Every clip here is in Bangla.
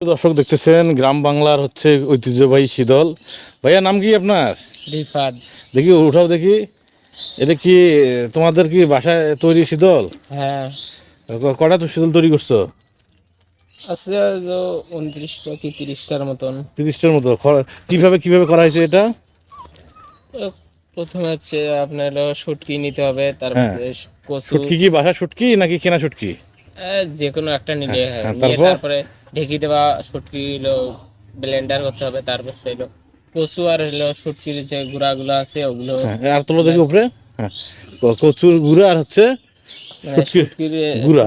দর্শক দেখতেছেন গ্রাম বাংলার হচ্ছে ঐতিহ্যবাহী শীতল। ভাইয়া নাম কি আপনার? রিফাত। দেখি উঠাও দেখি। এটা কি তোমাদের কি বাসায় তৈরি শীতল? হ্যাঁ। কটা তো শীতল তৈরি করছ? আছে উনত্রিশটা কি তিরিশটার মতন। তিরিশটার মতো। কীভাবে কীভাবে করা হয়েছে এটা? প্রথমে হচ্ছে আপনার হলো শুটকি নিতে হবে তারপরে কচু। শুটকি কি বাসা শুটকি নাকি কেনা শুটকি? আহ, যে কোনো একটা নিলে হয় হ্যাঁ, তারপর? ঢেকি দেওয়া শুটকি হলো ব্লেন্ডার করতে হবে তারপর সেগুলো কচু আর হলো শুটকির যে গুঁড়াগুলো আছে ওগুলো হ্যাঁ আর তোলো দেখি উপরে। হ্যাঁ কচুর গুঁড়ো আর হচ্ছে মানে শুটকির গুঁড়া।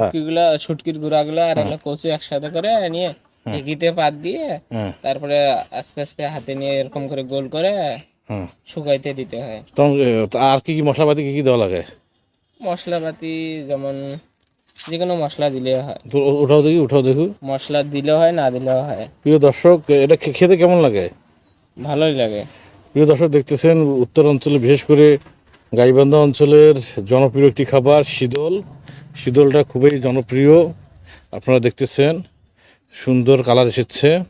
গুঁড়াগুলো আর হলো কচু একসাথে করে নিয়ে ঢেকিতে পাত দিয়ে হ্যাঁ। তারপরে আস্তে আস্তে হাতে নিয়ে এরকম করে গোল করে হ্যাঁ। শুকাইতে দিতে হয়। আর কি কি মশলাপাতি কি কি দেওয়া লাগে? মশলাপাতি যেমন যে কোনো মশলা দিলে হয়। তো ও- উঠাও দেখি উঠাও দেখি। মশলা দিলেও হয় না দিলেও হয়। প্রিয় দর্শক এটা খেতে কেমন লাগে? ভালোই লাগে। প্রিয় দর্শক দেখতেছেন উত্তর অঞ্চলে বিশেষ করে গাইবান্ধা অঞ্চলের জনপ্রিয় একটি খাবার শীতল। শীতলটা খুবই জনপ্রিয়। আপনারা দেখতেছেন সুন্দর কালার এসেছে।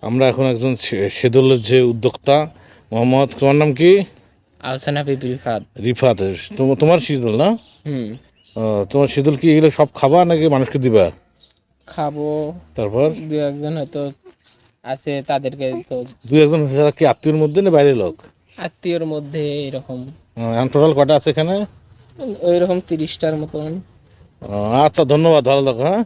আমরা এখন একজন শীতলের যে উদ্যোক্তা মোহাম্মদ তোমার নাম কি? ফাদ রিফাত। তোম- তোমার শীতল না? হুম। তোমার শীতল কি এগুলো সব খাবা নাকি মানুষকে দিবা? খাব। তারপর? দু একজন হয়তো আছে তাদেরকে তো দুই একজন কি আত্মীয়র মধ্যে না বাইরের লোক? আত্মীয়র মধ্যে এরকম। টোটাল কটা আছে এখানে? ওই রকম তিরিশটার মতন। আচ্ছা ধন্যবাদ ভালো থাকো হ্যাঁ?